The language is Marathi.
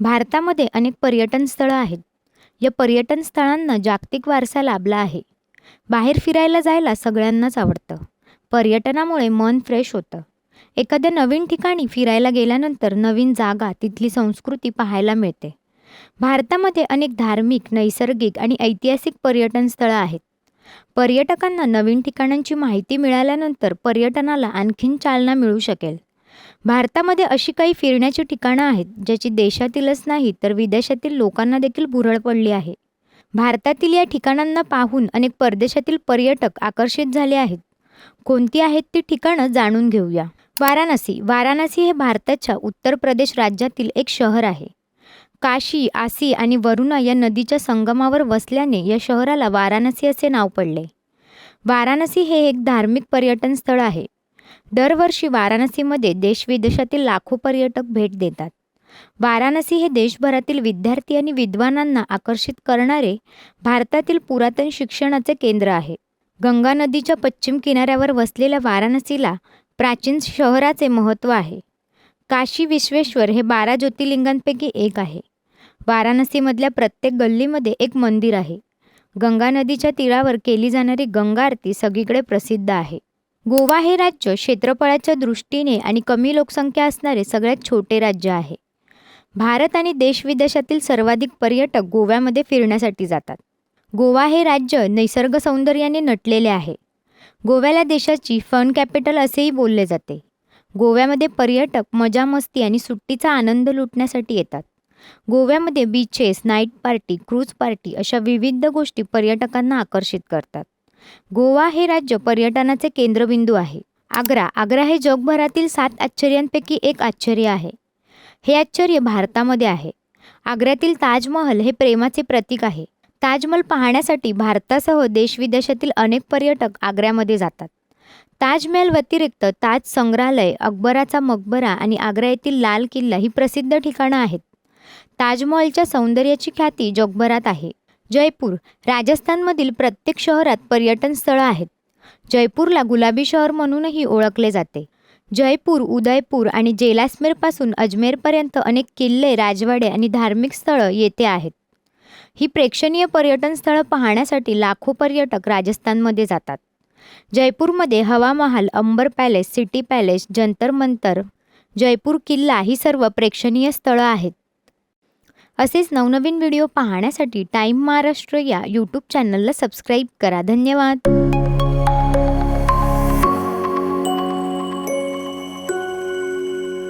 भारतामध्ये अनेक पर्यटन स्थळं आहेत. या पर्यटन स्थळांना जागतिक वारसा लाभला आहे. बाहेर फिरायला जायला सगळ्यांनाच आवडतं. पर्यटनामुळे मन फ्रेश होतं. एखाद्या नवीन ठिकाणी फिरायला गेल्यानंतर नवीन जागा तिथली संस्कृती पाहायला मिळते. भारतामध्ये अनेक धार्मिक नैसर्गिक आणि ऐतिहासिक पर्यटन स्थळं आहेत. पर्यटकांना नवीन ठिकाणांची माहिती मिळाल्यानंतर पर्यटनाला आणखीन चालना मिळू शकेल. भारतामध्ये अशी काही फिरण्याची ठिकाणं आहेत ज्याची देशातीलच नाही तर विदेशातील लोकांना देखील भुरळ पडली आहे. भारतातील या ठिकाणांना पाहून अनेक परदेशातील पर्यटक आकर्षित झाले आहेत. कोणती आहेत ती ठिकाणं जाणून घेऊया. वाराणसी. वाराणसी हे भारताच्या उत्तर प्रदेश राज्यातील एक शहर आहे. काशी आसी आणि वरुणा या नदीच्या संगमावर वसल्याने या शहराला वाराणसी असे नाव पडले. वाराणसी हे एक धार्मिक पर्यटन स्थळ आहे. दरवर्षी वाराणसीमध्ये देशविदेशातील लाखो पर्यटक भेट देतात. वाराणसी हे देशभरातील विद्यार्थी आणि विद्वानांना आकर्षित करणारे भारतातील पुरातन शिक्षणाचे केंद्र आहे. गंगा नदीच्या पश्चिम किनाऱ्यावर वसलेल्या वाराणसीला प्राचीन शहराचे महत्त्व आहे. काशी विश्वेश्वर हे बारा ज्योतिर्लिंगांपैकी एक आहे. वाराणसीमधल्या प्रत्येक गल्लीमध्ये एक मंदिर आहे. गंगा नदीच्या तीरावर केली जाणारी गंगा आरती सगळीकडे प्रसिद्ध आहे. गोवा हे राज्य क्षेत्रफळाच्या दृष्टीने आणि कमी लोकसंख्या असणारे सगळ्यात छोटे राज्य आहे. भारत आणि देशविदेशातील सर्वाधिक पर्यटक गोव्यामध्ये फिरण्यासाठी जातात. गोवा हे राज्य निसर्ग सौंदर्याने नटलेले आहे. गोव्याला देशाची फन कॅपिटल असेही बोलले जाते. गोव्यामध्ये पर्यटक मजा मस्ती आणि सुट्टीचा आनंद लुटण्यासाठी येतात. गोव्यामध्ये beaches night party cruise party अशा विविध गोष्टी पर्यटकांना आकर्षित करतात. गोवा हे राज्य पर्यटनाचे केंद्रबिंदू आहे. आग्रा आग्रा हे जगभरातील सात आश्चर्यांपैकी एक आश्चर्य आहे. हे आश्चर्य भारतामध्ये आहे. आग्र्यातील ताजमहल हे प्रेमाचे प्रतीक आहे. ताजमहल पाहण्यासाठी भारतासह देशविदेशातील अनेक पर्यटक आग्र्यामध्ये जातात. ताजमहल व्यतिरिक्त ताज संग्रहालय अकबराचा मकबरा आणि आग्रा येथील लाल किल्ला ही प्रसिद्ध ठिकाणं आहेत. ताजमहलच्या सौंदर्याची ख्याती जगभरात आहे. जयपूर राजस्थानमधील प्रत्येक शहरात पर्यटन स्थळं आहेत. जयपूरला गुलाबी शहर म्हणूनही ओळखले जाते. जयपूर उदयपूर आणि जेलासमेरपासून अजमेरपर्यंत अनेक किल्ले राजवाडे आणि धार्मिक स्थळं येथे आहेत. ही प्रेक्षणीय पर्यटन स्थळं पाहण्यासाठी लाखो पर्यटक राजस्थानमध्ये जातात. जयपूरमध्ये Hawa Mahal Amber palace city palace Jantar Mantar Jaipur किल्ला ही सर्व प्रेक्षणीय स्थळं आहेत. असेच नवनवीन व्हिडिओ पाहण्यासाठी टाईम महाराष्ट्र या यूट्यूब चॅनलला सबस्क्राईब करा. धन्यवाद.